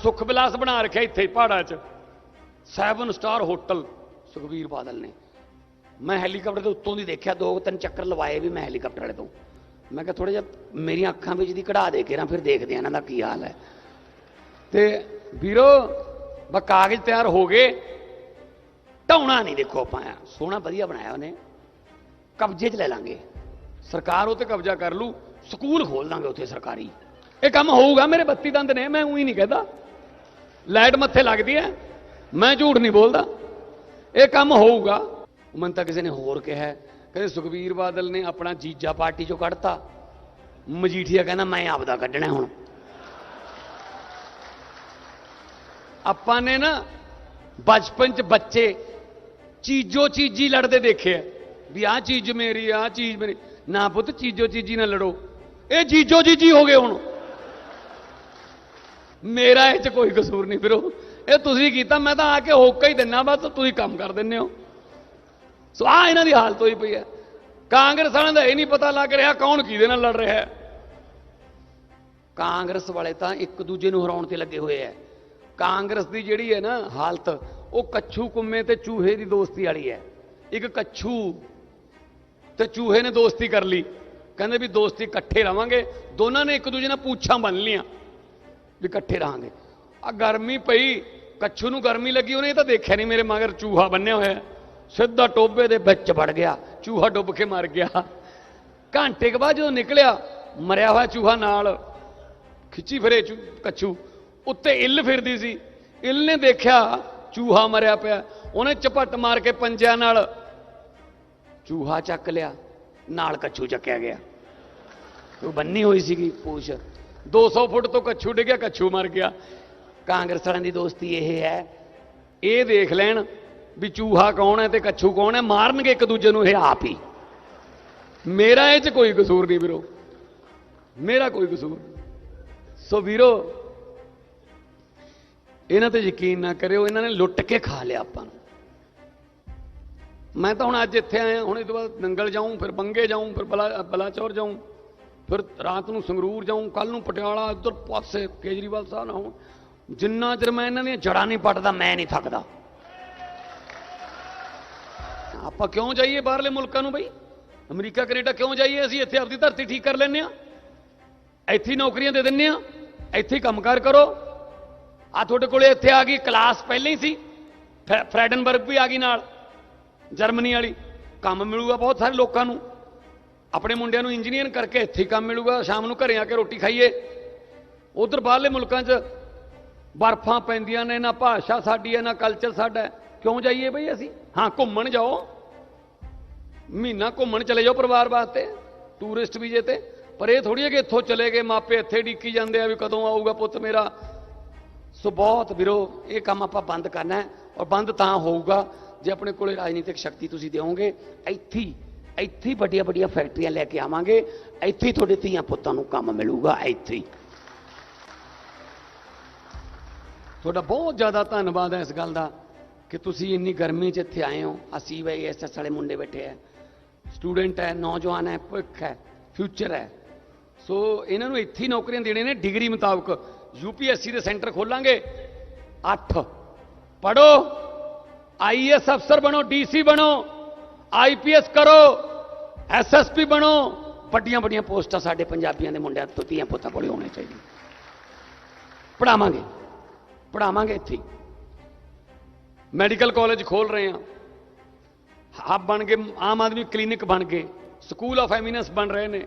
ਆ ਸੁਖ ਵਿਲਾਸ ਬਣਾ ਰੱਖਿਆ ਇੱਥੇ ਪਹਾੜਾਂ 'ਚ। 7 ਸਟਾਰ ਹੋਟਲ ਸੁਖਬੀਰ ਬਾਦਲ ਨੇ। ਮੈਂ ਹੈਲੀਕਾਪਟਰ ਦੇ ਉੱਤੋਂ ਦੀ ਦੇਖਿਆ, ਦੋ ਤਿੰਨ ਚੱਕਰ ਲਵਾਏ ਵੀ ਮੈਂ ਹੈਲੀਕਾਪਟਰ ਵਾਲੇ ਤੋਂ। ਮੈਂ ਕਿਹਾ ਥੋੜਾ ਜਿਹਾ ਮੇਰੀਆਂ ਅੱਖਾਂ ਵਿੱਚ ਦੀ ਕਢਾ ਦੇ ਕੇ ਨਾ, ਫਿਰ ਦੇਖਦੇ ਆ ਇਹਨਾਂ ਦਾ ਕੀ ਹਾਲ ਹੈ। ਤੇ ਵੀਰੋ ਬਾ ਕਾਗਜ਼ ਤਿਆਰ ਹੋ ਗਏ। ਢਾਉਣਾ ਨਹੀਂ ਦੇਖੋ ਆਪਾਂ ਆ ਸੋਹਣਾ ਵਧੀਆ ਬਣਾਇਆ ਉਹਨੇ। ਕਬਜ਼ੇ 'ਚ ਲੈ ਲਾਂਗੇ। ਸਰਕਾਰ ਉਹ ਤੇ ਕਬਜ਼ਾ ਕਰ ਲੂ ਸਕੂਲ ਖੋਲ ਦਾਂਗੇ ਉੱਥੇ ਸਰਕਾਰੀ। ਇਹ ਕੰਮ ਹੋਊਗਾ, ਮੇਰੇ ਬੱਤੀ ਦੰਦ ਨੇ, ਮੈਂ ਉਹੀ ਨਹੀਂ ਕਹਿੰਦਾ। ਲਾਈਟ ਮੱਥੇ ਲੱਗਦੀ ਹੈ। ਮੈਂ ਝੂਠ ਨਹੀਂ ਬੋਲਦਾ। ਇਹ ਕੰਮ ਹੋਊਗਾ। ਮੈਨੂੰ ਤਾਂ ਕਿਸੇ ਨੇ ਹੋਰ ਕਿਹਾ ਕਹਿੰਦੇ ਸੁਖਬੀਰ ਬਾਦਲ ਨੇ ਆਪਣਾ ਜੀਜਾ ਪਾਰਟੀ ਚੋਂ ਕੱਢਤਾ। ਮਜੀਠੀਆ ਕਹਿੰਦਾ, ਮੈਂ ਆਪਦਾ ਕੱਢਣਾ ਹੁਣ। ਆਪਾਂ ਨੇ ਨਾ ਬਚਪਨ ਚ ਬੱਚੇ ਚੀਜ਼ੋ ਚੀਜੀ ਲੜਦੇ ਦੇਖੇ ਆ। ਵੀ ਆਹ ਚੀਜ਼ ਮੇਰੀ, ਆਹ ਚੀਜ਼ ਮੇਰੀ। ਨਾ ਪੁੱਤ, ਚੀਜ਼ੋ ਚੀਜੀ ਨਾਲ ਲੜੋ। ਇਹ ਜੀਜੋ ਜੀਜੀ ਹੋ ਗਏ ਹੁਣ। ਮੇਰਾ ਇਹ ਚ ਕੋਈ ਕਸੂਰ ਨਹੀਂ ਫਿਰੋ। ਇਹ ਤੁਸੀਂ ਕੀਤਾ, ਮੈਂ ਤਾਂ ਆ ਕੇ ਹੋਕਾ ਹੀ ਦਿੰਨਾ, ਬਸ ਤੁਸੀਂ ਕੰਮ ਕਰ ਦਿੰਦੇ ਹੋ। ਸੋ ਆ ਇਹਨਾਂ ਦੀ ਹਾਲਤ ਹੋਈ ਪਈ ਹੈ। ਕਾਂਗਰਸ ਵਾਲਿਆਂ ਦਾ ਇਹ ਨਹੀਂ ਪਤਾ ਲੱਗ ਰਿਹਾ ਕੌਣ ਕਿਹਦੇ ਨਾਲ ਲੜ ਰਿਹਾ ਹੈ। ਕਾਂਗਰਸ ਵਾਲੇ ਤਾਂ ਇੱਕ ਦੂਜੇ ਨੂੰ ਹਰਾਉਣ ਤੇ ਲੱਗੇ ਹੋਏ ਐ ਕਾਂਗਰਸ ਦੀ ਜਿਹੜੀ ਹੈ ਨਾ ਹਾਲਤ, ਉਹ ਕੱਛੂ ਕੁੰਮੇ ਤੇ ਚੂਹੇ ਦੀ ਦੋਸਤੀ ਵਾਲੀ ਹੈ। ਇੱਕ ਕੱਛੂ ਤੇ ਚੂਹੇ ਨੇ ਦੋਸਤੀ ਕਰ ਲਈ। ਕਹਿੰਦੇ ਵੀ ਦੋਸਤੀ ਇਕੱਠੇ ਰਵਾਂਗੇ। ਦੋਨਾਂ ਨੇ ਇੱਕ ਦੂਜੇ ਨਾਲ ਪੂਛਾਂ ਬੰਨ ਲੀਆਂ ਵੀ ਇਕੱਠੇ ਰਹਾਂਗੇ। ਆ ਗਰਮੀ ਪਈ, ਕੱਛੂ ਨੂੰ ਗਰਮੀ ਲੱਗੀ, ਉਹਨੇ ਇਹ ਤਾਂ ਦੇਖਿਆ ਨਹੀਂ ਮੇਰੇ ਮਗਰ ਚੂਹਾ ਬੰਨਿਆ ਹੋਇਆ। ਸਿੱਧਾ ਟੋਬੇ ਦੇ ਵਿੱਚ ਵੜ ਗਿਆ, ਚੂਹਾ ਡੁੱਬ ਕੇ ਮਰ ਗਿਆ। ਘੰਟੇ ਕੇ ਬਾਅਦ ਜਦੋਂ ਨਿਕਲਿਆ, ਮਰਿਆ ਹੋਇਆ ਚੂਹਾ ਨਾਲ, ਖਿੱਚੀ ਫਿਰੇ ਚੂ- ਕੱਛੂ। ਉੱਤੇ ਇੱਲ ਫਿਰਦੀ ਸੀ। ਇੱਲ ਨੇ ਦੇਖਿਆ, ਚੂਹਾ ਮਰਿਆ ਪਿਆ। ਉਹਨੇ ਚਪਟ ਮਾਰ ਕੇ ਪੰਜਿਆਂ ਨਾਲ ਚੂਹਾ ਚੱਕ ਲਿਆ, ਨਾਲ ਕੱਛੂ ਚੱਕਿਆ ਗਿਆ। ਉਹ ਬੰਨੀ ਹੋਈ ਸੀਗੀ ਪੂਛ। 200 ਫੁੱਟ ਤੋਂ ਕੱਛੂ ਡਿੱਗਿਆ, ਕੱਛੂ ਮਰ ਗਿਆ। ਕਾਂਗਰਸ ਵਾਲਿਆਂ ਦੀ ਦੋਸਤੀ ਇਹ ਹੈ। ਇਹ ਦੇਖ ਲੈਣ ਵੀ ਚੂਹਾ ਕੌਣ ਹੈ ਤੇ ਕੱਛੂ ਕੌਣ ਹੈ, ਮਾਰਨਗੇ ਇੱਕ ਦੂਜੇ ਨੂੰ ਇਹ ਆਪ ਹੀ। ਮੇਰਾ ਇਹ 'ਚ ਕੋਈ ਕਸੂਰ ਨਹੀਂ ਵੀਰੋ। ਮੇਰਾ ਕੋਈ ਕਸੂਰ ਨਹੀਂ। ਸੋ ਵੀਰੋ, ਇਹਨਾਂ ਤੇ ਯਕੀਨ ਨਾ ਕਰਿਓ, ਇਹਨਾਂ ਨੇ ਲੁੱਟ ਕੇ ਖਾ ਲਿਆ ਆਪਾਂ ਨੂੰ। ਮੈਂ ਤਾਂ ਹੁਣ ਅੱਜ ਇੱਥੇ ਆਇਆ, ਹੁਣ ਇਹ ਤੋਂ ਬਾਅਦ ਨੰਗਲ ਜਾਊਂ, ਫਿਰ ਬੰਗੇ ਜਾਊਂ, ਫਿਰ ਬਲਾ, ਬਲਾਚੌਰ ਜਾਊਂ। ਫਿਰ ਰਾਤ ਨੂੰ ਸੰਗਰੂਰ ਜਾਊਂ ਕੱਲ ਨੂੰ ਪਟਿਆਲਾ ਇੱਧਰ ਪਾਸੇ ਕੇਜਰੀਵਾਲ ਸਾਹਿਬ ਨਾਲ ਹੋਊਂ ਜਿੰਨਾ ਚਿਰ ਮੈਂ ਇਹਨਾਂ ਦੀਆਂ ਜੜਾਂ ਨਹੀਂ ਪੱਟਦਾ, ਮੈਂ ਨਹੀਂ ਥੱਕਦਾ। ਆਪਾਂ ਕਿਉਂ ਜਾਈਏ ਬਾਹਰਲੇ ਮੁਲਕਾਂ ਨੂੰ ਬਈ? ਅਮਰੀਕਾ, ਕੈਨੇਡਾ ਕਿਉਂ ਜਾਈਏ? ਅਸੀਂ ਇੱਥੇ ਆਪਦੀ ਧਰਤੀ ਠੀਕ ਕਰ ਲੈਂਦੇ ਆ ਇੱਥੇ ਨੌਕਰੀਆਂ ਦੇ ਦਿੰਨੇ ਆ ਇੱਥੇ ਹੀ ਕੰਮਕਾਰ ਕਰੋ। ਆ ਤੁਹਾਡੇ ਕੋਲੇ ਇੱਥੇ ਆ ਗਈ, ਕਲਾਸ ਪਹਿਲਾਂ ਹੀ ਸੀ। ਫੈ- ਫਰੈਡਨਬਰਗ ਵੀ ਆ ਗਈ ਨਾਲ, ਜਰਮਨੀ ਵਾਲੀ। ਕੰਮ ਮਿਲੂਗਾ ਬਹੁਤ ਸਾਰੇ ਲੋਕਾਂ ਨੂੰ। ਆਪਣੇ ਮੁੰਡਿਆਂ ਨੂੰ ਇੰਜੀਨੀਅਰ ਕਰਕੇ ਇੱਥੇ ਹੀ ਕੰਮ ਮਿਲੂਗਾ, ਸ਼ਾਮ ਨੂੰ ਘਰੇ ਆ ਕੇ ਰੋਟੀ ਖਾਈਏ। ਉਧਰ ਬਾਹਰਲੇ ਮੁਲਕਾਂ 'ਚ ਬਰਫਾਂ ਪੈਂਦੀਆਂ ਨੇ, ਨਾ ਭਾਸ਼ਾ ਸਾਡੀ ਹੈ, ਨਾ ਕਲਚਰ ਸਾਡਾ ਕਿਉਂ ਜਾਈਏ ਬਈ ਅਸੀਂ? ਹਾਂ, ਘੁੰਮਣ ਜਾਓ। ਮਹੀਨਾ ਘੁੰਮਣ ਚਲੇ ਜਾਓ ਪਰਿਵਾਰ ਵਾਸਤੇ ਟੂਰਿਸਟ ਵੀਜ਼ੇ ਤੇ। ਪਰ ਇਹ ਥੋੜੀ ਹੈ ਕਿ ਇੱਥੋਂ ਚਲੇ ਗਏ, ਮਾਪੇ ਇੱਥੇ ਡੀਕੀ ਜਾਂਦੇ ਆ ਵੀ ਕਦੋਂ ਆਊਗਾ ਪੁੱਤ ਮੇਰਾ। ਸੋ ਬਹੁਤ ਵੀਰੋ, ਇਹ ਕੰਮ ਆਪਾਂ ਬੰਦ ਕਰਨਾ ਹੈ। ਔਰ ਬੰਦ ਤਾਂ ਹੋਊਗਾ, ਜੇ ਆਪਣੇ ਕੋਲੇ ਰਾਜਨੀਤਿਕ ਸ਼ਕਤੀ ਤੁਸੀਂ ਦਿਓਗੇ, ਇੱਥੇ ਇੱਥੇ ਵੱਡੀਆਂ ਵੱਡੀਆਂ ਫੈਕਟਰੀਆਂ ਲੈ ਕੇ ਆਵਾਂਗੇ, ਇੱਥੇ ਤੁਹਾਡੇ ਧੀਆਂ ਪੁੱਤਾਂ ਨੂੰ ਕੰਮ ਮਿਲੂਗਾ, ਇੱਥੇ ਤੁਹਾਡਾ ਬਹੁਤ ਜ਼ਿਆਦਾ ਧੰਨਵਾਦ ਹੈ ਇਸ ਗੱਲ ਦਾ ਕਿ ਤੁਸੀਂ ਇੰਨੀ ਗਰਮੀ 'ਚ ਇੱਥੇ ਆਏ ਹੋ। ਅਸੀਂ ਵੀ ਐਸਐਸ ਵਾਲੇ ਮੁੰਡੇ ਬੈਠੇ ਆ। ਸਟੂਡੈਂਟ ਹੈ, ਨੌਜਵਾਨ ਹੈ, ਭਵਿੱਖ ਹੈ, ਫਿਊਚਰ ਹੈ। ਸੋ ਇਹਨਾਂ ਨੂੰ ਇੱਥੇ ਨੌਕਰੀਆਂ ਦੇਣੇ ਨੇ। ਡਿਗਰੀ ਮੁਤਾਬਕ ਯੂਪੀਐਸਸੀ ਦੇ ਸੈਂਟਰ ਖੋਲਾਂਗੇ। 8 ਪੜੋ ਆਈਐਸ ਅਫਸਰ ਬਣੋ ਡੀਸੀ ਬਣੋ। ਆਈਪੀਐਸ ਕਰੋ। ਐਸਐਸਪੀ ਬਣੋ। ਵੱਡੀਆਂ ਵੱਡੀਆਂ ਪੋਸਟਾਂ ਸਾਡੇ ਪੰਜਾਬੀਆਂ ਦੇ ਮੁੰਡਿਆਂ ਤੋਂ ਧੀਆਂ ਪੁੱਤਾਂ ਕੋਲੇ ਹੋਣੇ ਚਾਹੀਦੇ ਪੜਾਵਾਂਗੇ ਪੜਾਵਾਂਗੇ ਇੱਥੇ ਮੈਡੀਕਲ ਕਾਲਜ ਖੋਲ ਰਹੇ ਹਾਂ। ਹੱਬ ਬਣ ਗਏ, ਆਮ ਆਦਮੀ ਕਲੀਨਿਕ ਬਣ ਗਏ। ਸਕੂਲ ਆਫ ਐਮੀਨੈਂਸ ਬਣ ਰਹੇ ਨੇ।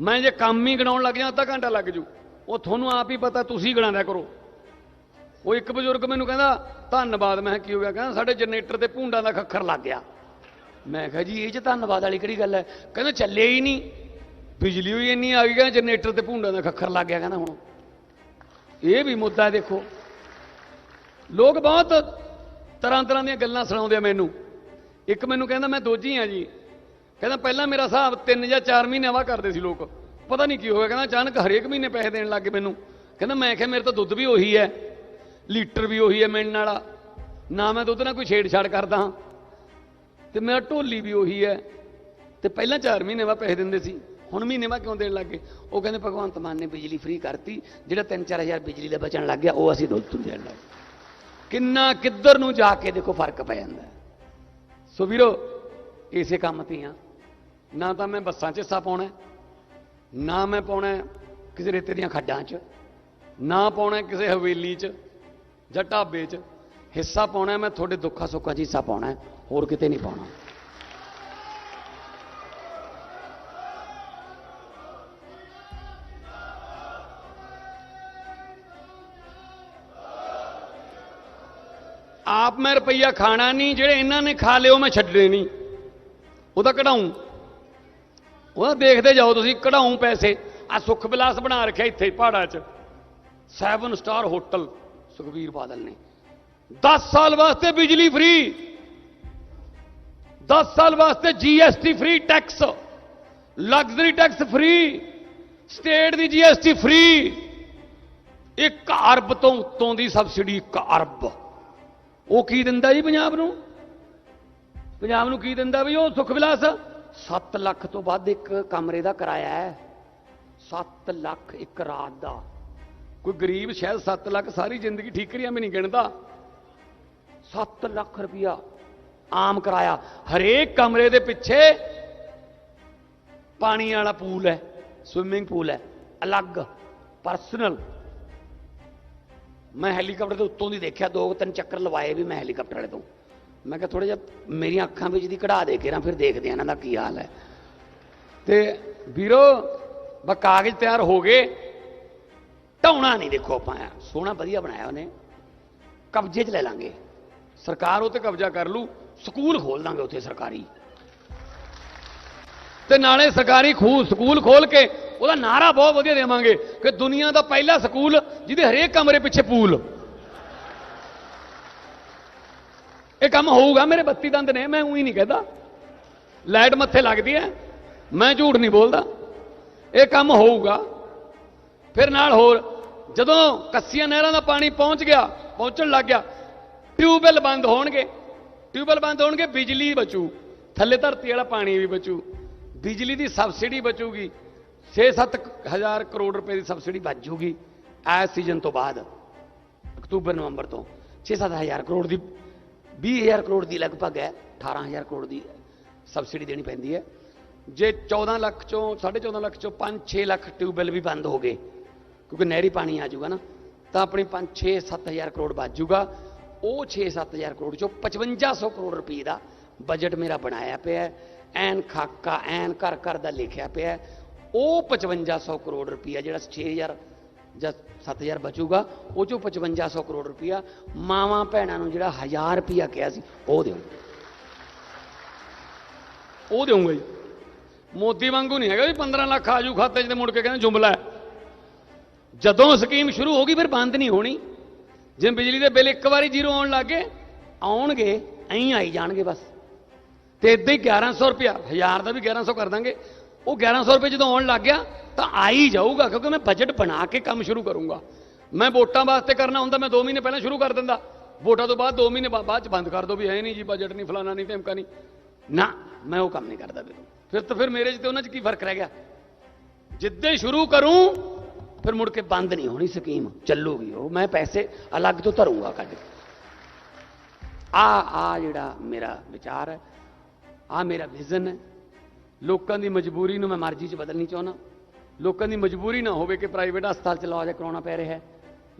ਮੈਂ ਜੇ ਕੰਮ ਹੀ ਗਣਾਉਣ ਲੱਗ ਜਾ ਅੱਧਾ ਘੰਟਾ ਲੱਗ ਜੂ। ਉਹ ਤੁਹਾਨੂੰ ਆਪ ਹੀ ਪਤਾ, ਤੁਸੀਂ ਗਣਾਉਂਦਾ ਕਰੋ। ਉਹ ਇੱਕ ਬਜ਼ੁਰਗ ਮੈਨੂੰ ਕਹਿੰਦਾ, ਧੰਨਵਾਦ। ਮੈਂ ਕੀ ਹੋ ਗਿਆ? ਕਹਿੰਦਾ, ਸਾਡੇ ਜਨਰੇਟਰ ਤੇ ਭੂੰਡਾਂ ਦਾ ਖੱਖਰ ਲੱਗ ਗਿਆ। ਮੈਂ ਕਿਹਾ ਜੀ, ਇਹ ਚ ਧੰਨਵਾਦ ਵਾਲੀ ਕਿਹੜੀ ਗੱਲ ਹੈ? ਕਹਿੰਦਾ, ਚੱਲੇ ਹੀ ਨਹੀਂ। ਬਿਜਲੀ ਹੋਈ ਇੰਨੀ ਆ ਗਈ, ਕਹਿੰਦਾ ਜਨਰੇਟਰ ਤੇ ਭੂੰਡਾਂ ਦਾ ਖੱਖਰ ਲੱਗ ਗਿਆ, ਕਹਿੰਦਾ ਹੁਣ। ਇਹ ਵੀ ਮੁੱਦਾ ਦੇਖੋ। ਲੋਕ ਬਹੁਤ ਤਰ੍ਹਾਂ ਤਰ੍ਹਾਂ ਦੀਆਂ ਗੱਲਾਂ ਸੁਣਾਉਂਦੇ ਆ ਮੈਨੂੰ। ਇੱਕ ਮੈਨੂੰ ਕਹਿੰਦਾ, ਮੈਂ ਦੋਜੀ ਆ ਜੀ। ਕਹਿੰਦਾ, ਪਹਿਲਾਂ ਮੇਰਾ ਹਿਸਾਬ 3 ਜਾਂ 4 ਮਹੀਨੇ ਵਾ ਕਰਦੇ ਸੀ ਲੋਕ। ਪਤਾ ਨਹੀਂ ਕੀ ਹੋਇਆ, ਕਹਿੰਦਾ ਅਚਾਨਕ ਹਰੇਕ ਮਹੀਨੇ ਪੈਸੇ ਦੇਣ ਲੱਗੇ ਮੈਨੂੰ। ਕਹਿੰਦਾ, ਮੈਂ ਕਿਹਾ, ਮੇਰੇ ਤਾਂ ਦੁੱਧ ਵੀ ਉਹੀ ਹੈ। ਲੀਟਰ ਵੀ ਉਹੀ ਹੈ ਮਿਲਣ ਵਾਲਾ। ਨਾ ਮੈਂ ਦੁੱਧ ਨਾਲ ਕੋਈ ਛੇੜਛਾੜ ਕਰਦਾ। ਹਾਂ ਤੇ ਮੇਰਾ ਢੋਲੀ ਵੀ ਉਹੀ ਹੈ। ਤੇ ਪਹਿਲਾਂ 4 ਮਹੀਨੇ ਬਾਅਦ ਪੈਸੇ ਦਿੰਦੇ ਸੀ। ਹੁਣ ਮਹੀਨੇ ਬਾਅਦ ਕਿਉਂ ਦੇਣ ਲੱਗੇ ਉਹ ਕਹਿੰਦੇ, ਭਗਵੰਤ ਮਾਨ ਨੇ ਬਿਜਲੀ ਫ੍ਰੀ ਕਰਤੀ। ਜਿਹੜਾ 3-4000 ਬਿਜਲੀ ਦਾ ਬਚਣ ਲੱਗ ਗਿਆ, ਉਹ ਅਸੀਂ ਦੁੱਧ ਤੋਂ ਦੇਣ ਲੱਗ ਕਿੰਨਾ ਕਿੱਧਰ ਨੂੰ ਜਾ ਕੇ ਦੇਖੋ ਫ਼ਰਕ ਪੈ ਜਾਂਦਾ ਸੋ ਵੀਰੋ, ਇਸੇ ਕੰਮ ਤੇ ਆ ਨਾ ਤਾਂ ਮੈਂ ਬੱਸਾਂ 'ਚ ਹਿੱਸਾ ਪਾਉਣਾ ਨਾ ਮੈਂ ਪਾਉਣਾ ਕਿਸੇ ਰੇਤੇ ਦੀਆਂ ਖੱਡਾਂ 'ਚ, ਨਾ ਪਾਉਣਾ ਕਿਸੇ ਹਵੇਲੀ 'ਚ ਜਾਂ ਢਾਬੇ 'ਚ। ਹਿੱਸਾ ਪਾਉਣਾ ਮੈਂ ਤੁਹਾਡੇ ਦੁੱਖਾਂ ਸੁੱਖਾਂ 'ਚ ਹਿੱਸਾ ਪਾਉਣਾ ਹੋਰ ਕਿਤੇ ਨਹੀਂ ਪਾਉਣਾ। ਆਪ ਮੈਂ ਰੁਪਈਆ ਖਾਣਾ ਨਹੀਂ, ਜਿਹੜੇ ਇਹਨਾਂ ਨੇ ਖਾ ਲਿਓ ਮੈਂ ਛੱਡਣੇ ਨਹੀਂ। ਉਹਦਾ ਕਢਾਉਂ ਉਹਦਾ ਦੇਖਦੇ ਜਾਓ ਤੁਸੀਂ ਕਢਾਉਂ ਪੈਸੇ। ਆ ਸੁਖ ਵਿਲਾਸ ਬਣਾ ਰੱਖਿਆ ਇੱਥੇ ਪਹਾੜਾਂ 'ਚ। 7 ਸਟਾਰ ਹੋਟਲ ਸੁਖਵੀਰ ਬਾਦਲ ਨੇ। 10 ਸਾਲ ਵਾਸਤੇ ਬਿਜਲੀ ਫ੍ਰੀ। 10 ਸਾਲ ਵਾਸਤੇ GST free tax. Luxury tax free. State ਦੀ ਜੀਐਸਟੀ ਫ੍ਰੀ। 1 ਅਰਬ ਤੋਂ ਉੱਤੋਂ ਦੀ ਸਬਸਿਡੀ 1 ਅਰਬ। ਉਹ ਕੀ ਦਿੰਦਾ ਜੀ ਪੰਜਾਬ ਨੂੰ? ਪੰਜਾਬ ਨੂੰ ਕੀ ਦਿੰਦਾ ਵੀ ਉਹ ਸੁਖ ਵਿਲਾਸ? 7 ਲੱਖ ਤੋਂ ਵੱਧ ਇੱਕ ਕਮਰੇ ਦਾ ਕਿਰਾਇਆ ਹੈ। 7 ਲੱਖ ਇੱਕ ਰਾਤ ਦਾ। ਕੋਈ ਗਰੀਬ ਸ਼ਾਇਦ 7 ਲੱਖ ਸਾਰੀ ਜ਼ਿੰਦਗੀ ਠੀਕਰੀਆਂ ਵੀ ਨਹੀਂ ਗਿਣਦਾ। 7 ਲੱਖ ਰੁਪਇਆ ਆਮ ਕਿਰਾਇਆ। ਹਰੇਕ ਕਮਰੇ ਦੇ ਪਿੱਛੇ ਪਾਣੀ ਵਾਲਾ ਪੂਲ ਹੈ ਸਵਿਮਿੰਗ ਪੂਲ ਹੈ, ਅਲੱਗ ਪਰਸਨਲ ਮੈਂ ਹੈਲੀਕਾਪਟਰ ਦੇ ਉੱਤੋਂ ਦੀ ਦੇਖਿਆ, ਦੋ ਤਿੰਨ ਚੱਕਰ ਲਵਾਏ ਵੀ ਮੈਂ ਹੈਲੀਕਾਪਟਰ ਵਾਲੇ ਤੋਂ। ਮੈਂ ਕਿਹਾ ਥੋੜਾ ਜਿਹਾ ਮੇਰੀਆਂ ਅੱਖਾਂ ਵਿੱਚ ਦੀ ਕਢਾ ਦੇ ਕੇ ਨਾ, ਫਿਰ ਦੇਖਦੇ ਆ ਇਹਨਾਂ ਦਾ ਕੀ ਹਾਲ ਹੈ। ਤੇ ਵੀਰੋ ਬਾ ਕਾਗਜ਼ ਤਿਆਰ ਹੋ ਗਏ। ਢਾਉਣਾ ਨਹੀਂ ਦੇਖੋ ਆਪਾਂ, ਸੋਹਣਾ ਵਧੀਆ ਬਣਾਇਆ ਉਹਨੇ। ਕਬਜ਼ੇ 'ਚ ਲੈ ਲਾਂਗੇ। ਸਰਕਾਰ ਉਹ ਤੇ ਕਬਜ਼ਾ ਕਰ ਲੂ, ਸਕੂਲ ਖੋਲ ਦਾਂਗੇ ਉੱਥੇ ਸਰਕਾਰੀ। ਤੇ ਨਾਲੇ ਸਰਕਾਰੀ ਖੂ, ਸਕੂਲ ਖੋਲ ਕੇ ਉਹਦਾ ਨਾਰਾ ਬਹੁਤ ਵਧੀਆ ਦੇਵਾਂਗੇ ਕਿ ਦੁਨੀਆ ਦਾ ਪਹਿਲਾ ਸਕੂਲ ਜਿਹਦੇ ਹਰੇਕ ਕਮਰੇ ਪਿੱਛੇ ਪੂਲ। ਇਹ ਕੰਮ ਹੋਊਗਾ, ਮੇਰੇ 32 ਦੰਦ ਨੇ, ਮੈਂ ਉਹੀ ਨਹੀਂ ਕਹਿੰਦਾ। ਲਾਈਟ ਮੱਥੇ ਲੱਗਦੀ ਹੈ, ਮੈਂ ਝੂਠ ਨਹੀਂ ਬੋਲਦਾ। ਇਹ ਕੰਮ ਹੋਊਗਾ। ਫਿਰ ਨਾਲ ਹੋਰ, ਜਦੋਂ ਕੱਸੀਆਂ ਨਹਿਰਾਂ ਦਾ ਪਾਣੀ ਪਹੁੰਚ ਗਿਆ, ਪਹੁੰਚਣ ਲੱਗ ਗਿਆ ਟਿਊਬਵੈਲ ਬੰਦ ਹੋਣਗੇ। ਟਿਊਬਵੈਲ ਬੰਦ ਹੋਣਗੇ, ਬਿਜਲੀ ਬਚੂ। ਥੱਲੇ ਧਰਤੀ ਵਾਲਾ ਪਾਣੀ ਵੀ ਬਚੂ। ਬਿਜਲੀ ਦੀ ਸਬਸਿਡੀ ਬਚੂਗੀ। 6-7 ਹਜ਼ਾਰ ਕਰੋੜ ਰੁਪਏ ਦੀ ਸਬਸਿਡੀ ਬਚ ਜੂਗੀ ਐਸ ਸੀਜ਼ਨ ਤੋਂ ਬਾਅਦ, ਅਕਤੂਬਰ, ਨਵੰਬਰ ਤੋਂ। 6-7 ਹਜ਼ਾਰ ਕਰੋੜ ਦੀ 20000 ਕਰੋੜ ਦੀ ਲਗਭਗ ਹੈ 18000 ਕਰੋੜ ਦੀ ਸਬਸਿਡੀ ਦੇਣੀ ਪੈਂਦੀ ਹੈ। ਜੇ 14 ਲੱਖ ਚੋਂ 14.5 ਲੱਖ ਚੋਂ 5-6 ਲੱਖ ਟਿਊਬਵੈਲ ਵੀ ਬੰਦ ਹੋ ਗਏ, ਕਿਉਂਕਿ ਨਹਿਰੀ ਪਾਣੀ ਆ ਜਾਊਗਾ ਨਾ, ਤਾਂ ਆਪਣੀ 5-6-7000 ਕਰੋੜ ਬਚ ਜੂਗਾ। ਉਹ 6-7000 ਕਰੋੜ ਚੋਂ 5500 ਕਰੋੜ ਰੁਪਏ ਦਾ ਬਜਟ ਮੇਰਾ ਬਣਾਇਆ ਪਿਆ ਐਨ ਖਾਕਾ, ਐਨ ਘਰ ਘਰ ਦਾ ਲਿਖਿਆ ਪਿਆ ਹੈ। ਉਹ 5500 ਕਰੋੜ ਰੁਪਇਆ ਜਿਹੜਾ 6000 ਜਾਂ 7000 ਬਚੂਗਾ, ਉਹ ਚੋਂ 5500 ਕਰੋੜ ਰੁਪਇਆ ਮਾਵਾਂ ਭੈਣਾਂ ਨੂੰ ਜਿਹੜਾ 1000 ਰੁਪਇਆ ਕਿਹਾ ਸੀ, ਉਹ ਦਿਓ ਉਹ ਦੇਵਾਂਗਾ ਜੀ। ਮੋਦੀ ਵਾਂਗੂ ਨਹੀਂ ਹੈਗਾ ਵੀ 15 ਲੱਖ ਆਜੂ ਖਾਤੇ 'ਚ ਤੇ ਮੁੜ ਕੇ ਕਹਿੰਦੇ ਜੁਮਲਾ ਜਦੋਂ ਸਕੀਮ ਸ਼ੁਰੂ ਹੋ ਗਈ ਫਿਰ ਬੰਦ ਨਹੀਂ ਹੋਣੀ। ਜੇ ਬਿਜਲੀ ਦੇ ਬਿੱਲ ਇੱਕ ਵਾਰੀ ਜ਼ੀਰੋ ਆਉਣ ਲੱਗੇ ਆਉਣਗੇ ਐਂ ਆਈ ਜਾਣਗੇ ਬਸ। ਤੇ ਇਦਾਂ ਹੀ 1100 ਰੁਪਿਆ ਹਜ਼ਾਰ ਦਾ ਵੀ 1100 ਕਰ ਦਾਂਗੇ। ਉਹ 1100 ਰੁਪਏ ਜਦੋਂ ਆਉਣ ਲੱਗ ਗਿਆ, ਤਾਂ ਆ ਹੀ ਜਾਊਗਾ, ਕਿਉਂਕਿ ਮੈਂ ਬਜਟ ਬਣਾ ਕੇ ਕੰਮ ਸ਼ੁਰੂ ਕਰੂੰਗਾ। ਮੈਂ ਵੋਟਾਂ ਵਾਸਤੇ ਕਰਨਾ ਹੁੰਦਾ, ਮੈਂ 2 ਮਹੀਨੇ ਪਹਿਲਾਂ ਸ਼ੁਰੂ ਕਰ ਦਿੰਦਾ। ਵੋਟਾਂ ਤੋਂ ਬਾਅਦ 2 ਮਹੀਨੇ ਬਾਅਦ ਚ ਬੰਦ ਕਰ ਦੋ ਵੀ ਹੈ ਨਹੀਂ ਜੀ ਬਜਟ ਨਹੀਂ ਫਲਾਣਾ ਨਹੀਂ ਧਮਕਾ ਨਹੀਂ ਨਾ, ਮੈਂ ਉਹ ਕੰਮ ਨਹੀਂ ਕਰਦਾ ਫਿਰ। ਤਾਂ ਫਿਰ ਮੇਰੇ 'ਚ ਤੇ ਉਹਨਾਂ 'ਚ ਕੀ ਫ਼ਰਕ ਰਹਿ ਗਿਆ? ਜਿੱਦਾਂ ਸ਼ੁਰੂ ਕਰੂੰ ਫਿਰ ਮੁੜ ਕੇ ਬੰਦ ਨਹੀਂ ਹੋਣੀ ਸਕੀਮ, ਚੱਲੂਗੀ ਉਹ। ਮੈਂ ਪੈਸੇ ਅਲੱਗ ਤੋਂ ਧਰੂੰਗਾ ਕੱਢ ਕੇ। ਆ ਆ ਜਿਹੜਾ ਮੇਰਾ ਵਿਚਾਰ ਹੈ, ਆ ਮੇਰਾ ਵਿਜ਼ਨ ਹੈ। ਲੋਕਾਂ ਦੀ ਮਜਬੂਰੀ ਨੂੰ ਮੈਂ ਮਰਜ਼ੀ 'ਚ ਬਦਲਣੀ ਚਾਹੁੰਦਾ। ਲੋਕਾਂ ਦੀ ਮਜਬੂਰੀ ਨਾ ਹੋਵੇ ਕਿ ਪ੍ਰਾਈਵੇਟ ਹਸਪਤਾਲ 'ਚ ਇਲਾਜ ਕਰਾਉਣਾ ਪੈ ਰਿਹਾ ਹੈ।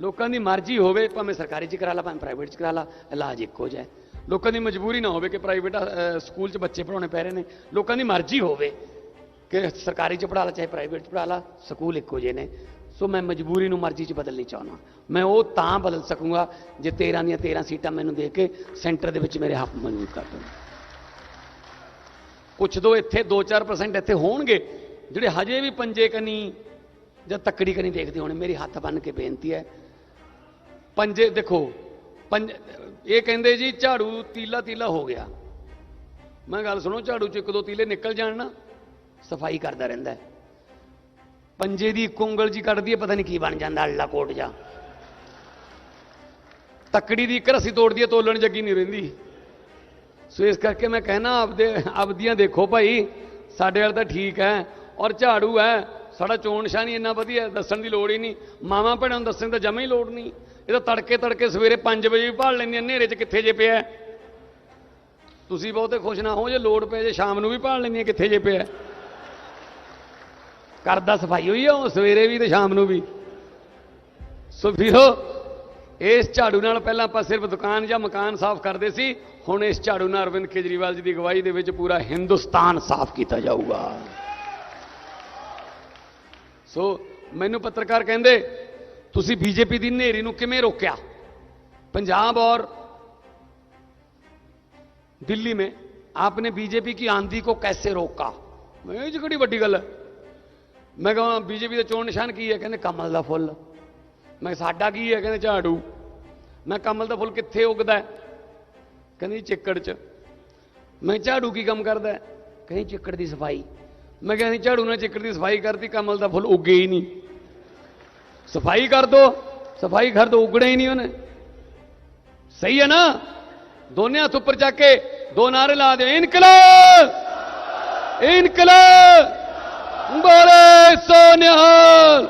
ਲੋਕਾਂ ਦੀ ਮਰਜ਼ੀ ਹੋਵੇ, ਭਾਵੇਂ ਸਰਕਾਰੀ 'ਚ ਕਰਾ ਲਾ, ਭਾਵੇਂ ਪ੍ਰਾਈਵੇਟ 'ਚ ਕਰਾ ਲਾ, ਇਲਾਜ ਇੱਕੋ ਜਿਹਾ ਹੈ। ਲੋਕਾਂ ਦੀ ਮਜਬੂਰੀ ਨਾ ਹੋਵੇ ਕਿ ਪ੍ਰਾਈਵੇਟ ਸਕੂਲ 'ਚ ਬੱਚੇ ਪੜਾਉਣੇ ਪੈ ਰਹੇ ਨੇ। ਲੋਕਾਂ ਦੀ ਮਰਜ਼ੀ ਹੋਵੇ ਕਿ ਸਰਕਾਰੀ 'ਚ ਪੜਾ ਲਾ, ਚਾਹੇ ਪ੍ਰਾਈਵੇਟ 'ਚ ਪੜਾ ਲਾ, ਸਕੂਲ ਇੱਕੋ ਜਿਹੇ ਨੇ। ਸੋ ਮੈਂ ਮਜਬੂਰੀ ਨੂੰ ਮਰਜ਼ੀ 'ਚ ਬਦਲਣੀ ਚਾਹੁੰਦਾ ਮੈਂ ਉਹ ਤਾਂ ਬਦਲ ਸਕੂੰਗਾ ਜੇ 13 ਦੀਆਂ 13 ਸੀਟਾਂ ਮੈਨੂੰ ਦੇ ਕੇ ਸੈਂਟਰ ਦੇ ਵਿੱਚ ਮੇਰੇ ਹੱਕ ਮਜ਼ਬੂਤ ਕਰ ਦੇਣ। ਪੁੱਛ ਦੋ, ਇੱਥੇ 2-4% ਇੱਥੇ ਹੋਣਗੇ। ਜਿਹੜੇ ਹਜੇ ਵੀ ਪੰਜੇ ਕਨੀ ਜਾਂ ਤੱਕੜੀ ਕਨੀ ਦੇਖਦੇ ਹੋਣੇ, ਮੇਰੀ ਹੱਥ ਬੰਨ ਕੇ ਬੇਨਤੀ ਹੈ। ਪੰਜੇ, ਦੇਖੋ, ਪੰਜ, ਇਹ ਕਹਿੰਦੇ ਜੀ ਝਾੜੂ ਤੀਲਾ ਤੀਲਾ ਹੋ ਗਿਆ। ਮੈਂ ਗੱਲ ਸੁਣੋ, ਝਾੜੂ ਚ ਇੱਕ ਦੋ ਤੀਲੇ ਨਿਕਲ ਜਾਣ ਨਾ, ਸਫ਼ਾਈ ਕਰਦਾ ਰਹਿੰਦਾ ਹੈ। ਪੰਜੇ ਦੀ ਇੱਕ ਉਂਗਲ ਜੀ ਕੱਢਦੀ ਹੈ, ਪਤਾ ਨਹੀਂ ਕੀ ਬਣ ਜਾਂਦਾ, ਅੱਲਾ ਕੋਟ ਜਾ। ਤੱਕੜੀ ਦੀ ਇੱਕ ਰੱਸੀ ਤੋੜਦੀ ਹੈ, ਤੋਲਣ ਜੱਗੀ ਨਹੀਂ ਰਹਿੰਦੀ। ਸੋ ਇਸ ਕਰਕੇ ਮੈਂ ਕਹਿਣਾ, ਆਪਦੇ, ਆਪਦੀਆਂ ਦੇਖੋ ਭਾਈ, ਸਾਡੇ ਵਾਲ ਤਾਂ ਠੀਕ ਹੈ, ਔਰ ਝਾੜੂ ਹੈ, ਸਾਡਾ ਚੋਣ ਸ਼ਾਨੀ ਇੰਨਾ ਵਧੀਆ ਦੱਸਣ ਦੀ ਲੋੜ ਹੀ ਨਹੀਂ। ਮਾਵਾਂ ਭੈਣਾਂ ਨੂੰ ਦੱਸਣ ਦਾ ਤਾਂ ਜਮਾ ਹੀ ਲੋੜ ਨਹੀਂ। ਇਹ ਤਾਂ ਤੜਕੇ ਤੜਕੇ ਸਵੇਰੇ 5 ਵਜੇ ਵੀ ਭਾਲ ਲੈਂਦੀਆਂ ਹਨੇਰੇ 'ਚ ਕਿੱਥੇ ਜੇ ਪਿਆ ਤੁਸੀਂ ਬਹੁਤੇ ਖੁਸ਼ ਨਾ ਹੋ, ਜੇ ਲੋੜ ਪਏ ਜੇ ਸ਼ਾਮ ਨੂੰ ਵੀ ਭਾਲ ਲੈਂਦੀਆਂ ਕਿੱਥੇ ਜੇ ਪਿਆ ਕਰਦਾ ਸਫਾਈ ਹੋਈ ਆ ਉਹ ਸਵੇਰੇ ਵੀ ਤੇ ਸ਼ਾਮ ਨੂੰ ਵੀ ਸੋ ਵੀਰੋ ਇਸ ਝਾੜੂ ਨਾਲ ਪਹਿਲਾਂ ਆਪਾਂ ਸਿਰਫ ਦੁਕਾਨ ਜਾਂ ਮਕਾਨ ਸਾਫ਼ ਕਰਦੇ ਸੀ ਹੁਣ ਇਸ ਝਾੜੂ ਨਾਲ ਅਰਵਿੰਦ ਕੇਜਰੀਵਾਲ ਜੀ ਦੀ ਅਗਵਾਈ ਦੇ ਵਿੱਚ ਪੂਰਾ ਹਿੰਦੁਸਤਾਨ ਸਾਫ਼ ਕੀਤਾ ਜਾਊਗਾ ਸੋ ਮੈਨੂੰ ਪੱਤਰਕਾਰ ਕਹਿੰਦੇ ਤੁਸੀਂ ਬੀਜੇਪੀ ਦੀ ਨੇਰੀ ਨੂੰ ਕਿਵੇਂ ਰੋਕਿਆ पंजाब और दिल्ली में आपने बीजेपी की आंधी को कैसे रोका मैं ਇਹ 'ਚ ਕਿਹੜੀ ਵੱਡੀ ਗੱਲ ਹੈ ਮੈਂ ਕਹਾਂ ਬੀਜੇਪੀ ਦਾ ਚੋਣ ਨਿਸ਼ਾਨ ਕੀ ਹੈ? ਕਹਿੰਦੇ ਕਮਲ ਦਾ ਫੁੱਲ। ਮੈਂ ਕਿਹਾ, ਸਾਡਾ ਕੀ ਹੈ? ਕਹਿੰਦੇ ਝਾੜੂ। ਮੈਂ ਕਮਲ ਦਾ ਫੁੱਲ ਕਿੱਥੇ ਉੱਗਦਾ ਕਹਿੰਦੀ ਚਿੱਕੜ 'ਚ। ਮੈਂ ਝਾੜੂ ਕੀ ਕੰਮ ਕਰਦਾ ਕਹਿੰਦੀ ਚਿੱਕੜ ਦੀ ਸਫ਼ਾਈ। ਮੈਂ ਕਹਿੰਦੀ ਝਾੜੂ ਨਾਲ ਚਿੱਕੜ ਦੀ ਸਫ਼ਾਈ ਕਰਤੀ ਕਮਲ ਦਾ ਫੁੱਲ ਉੱਗੇ ਹੀ ਨਹੀਂ। ਸਫ਼ਾਈ ਕਰ ਦੋ। ਸਫ਼ਾਈ ਕਰ ਦੋ ਉਗੜੇ ਹੀ ਨਹੀਂ ਉਹਨੇ। ਸਹੀ ਹੈ ਨਾ? ਦੋਨੇ ਹੱਥ ਉੱਪਰ ਚੱਕ ਕੇ ਦੋ ਨਾਰੇ ਲਾ ਦਿਓ। ਇਨਕਲਾਬ! ਇਨਕਲਾਬ! ਬੋਲੇ ਸੋਨਿਹਾਲ